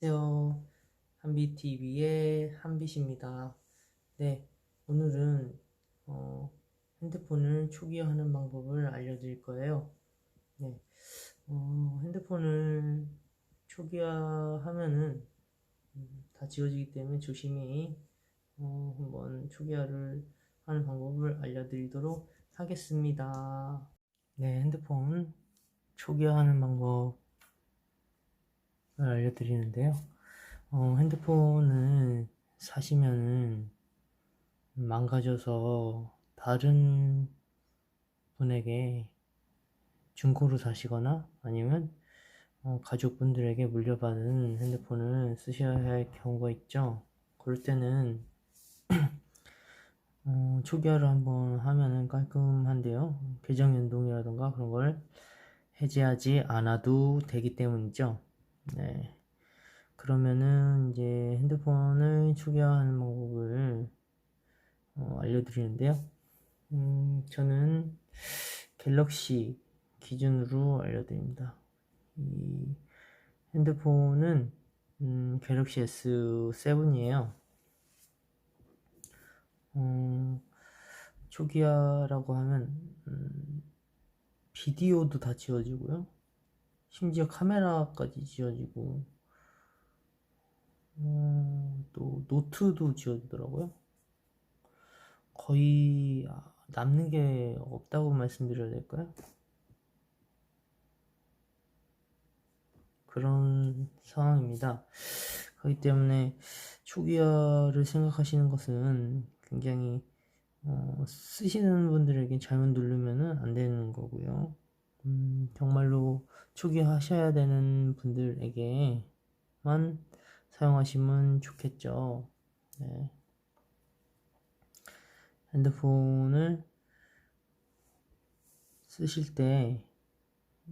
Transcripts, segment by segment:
안녕하세요. 한비TV의 한빛입니다. 네, 오늘은 어, 핸드폰을 초기화하는 방법을 알려드릴 거예요. 네, 어, 핸드폰을 초기화하면은 음, 다 지워지기 때문에 조심히 어, 한번 초기화를 하는 방법을 알려드리도록 하겠습니다. 네, 핸드폰 초기화하는 방법 알려드리는데요. 어, 핸드폰을 사시면은 망가져서 다른 분에게 중고로 사시거나 아니면 어, 가족분들에게 물려받은 핸드폰을 쓰셔야 할 경우가 있죠. 그럴 때는 어, 초기화를 한번 하면은 깔끔한데요. 계정 연동이라던가 그런 걸 해제하지 않아도 되기 때문이죠. 네. 그러면은 이제 핸드폰을 초기화하는 방법을 어, 알려드리는데요. 음, 저는 갤럭시 기준으로 알려드립니다. 이 핸드폰은 음, 갤럭시 S7이에요. 어, 초기화라고 하면 음, 비디오도 다 지워지고요. 심지어 카메라까지 지워지고 어, 또 노트도 지워지더라고요. 거의 아, 남는 게 없다고 말씀드려야 될까요? 그런 상황입니다. 그렇기 때문에 초기화를 생각하시는 것은 굉장히 어, 쓰시는 분들에게 잘못 누르면 안 되는 거고요. 음, 정말로 초기화하셔야 되는 분들에게만 사용하시면 좋겠죠. 네. 핸드폰을 쓰실 때,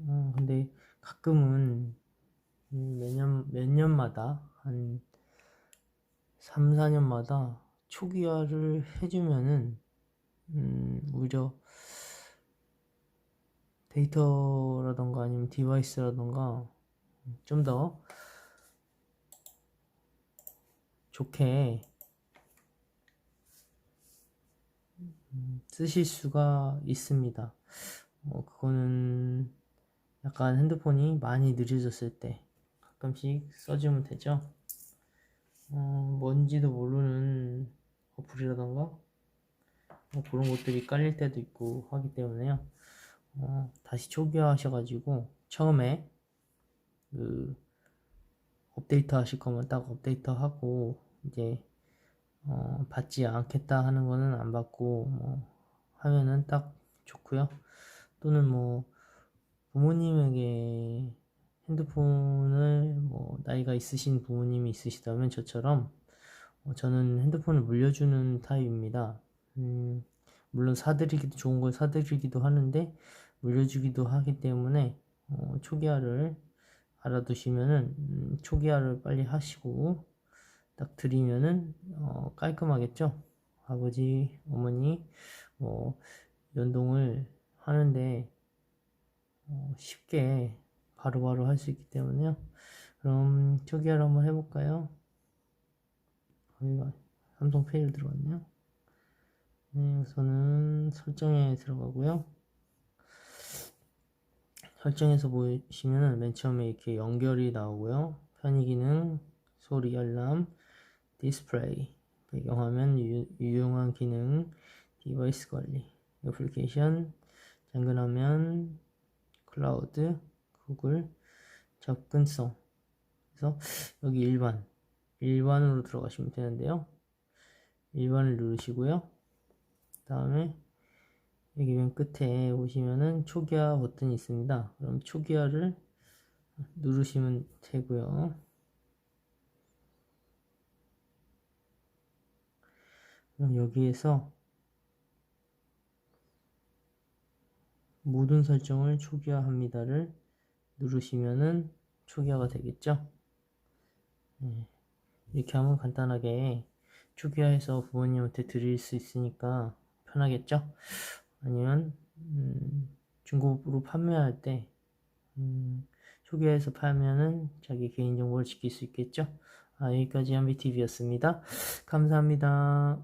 어, 근데 가끔은 몇 년, 몇 년마다, 한 3, 4년마다 초기화를 해주면은, 음, 오히려 데이터라던가 아니면 디바이스라던가 좀 더 좋게 쓰실 수가 있습니다. 어, 그거는 약간 핸드폰이 많이 느려졌을 때 가끔씩 써주면 되죠. 어, 뭔지도 모르는 어플이라던가 뭐 그런 것들이 깔릴 때도 있고 하기 때문에요. 어, 다시 초기화 하셔가지고 처음에 그 업데이트 하실 거면 딱 업데이트 하고 이제 어, 받지 않겠다 하는 거는 안 받고 뭐 하면은 딱 좋고요. 또는 뭐 부모님에게 핸드폰을 뭐 나이가 있으신 부모님이 있으시다면 저처럼 어, 저는 핸드폰을 물려주는 타입입니다. 음, 물론 사드리기도 좋은 걸 사드리기도 하는데 물려주기도 하기 때문에 어, 초기화를 알아두시면은 음, 초기화를 빨리 하시고 딱 드리면은 어, 깔끔하겠죠. 아버지, 어머니 뭐 연동을 하는데 어, 쉽게 바로바로 할 수 있기 때문에요. 그럼 초기화를 한번 해볼까요? 거기가 삼성 페이를 들어갔네요. 네, 우선은 설정에 들어가고요. 설정에서 보시면은 맨 처음에 이렇게 연결이 나오고요. 편의 기능, 소리 알람, 디스플레이, 배경화면 유, 유용한 기능, 디바이스 관리, 애플리케이션, 잠근화면, 클라우드, 구글, 접근성. 그래서 여기 일반, 일반으로 들어가시면 되는데요. 일반을 누르시고요. 다음에 여기 맨 끝에 보시면은 초기화 버튼이 있습니다. 그럼 초기화를 누르시면 되고요. 그럼 여기에서 모든 설정을 초기화합니다를 누르시면은 초기화가 되겠죠. 네. 이렇게 하면 간단하게 초기화해서 부모님한테 드릴 수 있으니까 편하겠죠. 아니면 음, 중고로 판매할 때 음, 초기화해서 팔면은 자기 개인정보를 지킬 수 있겠죠. 아, 여기까지 한비TV였습니다. 감사합니다.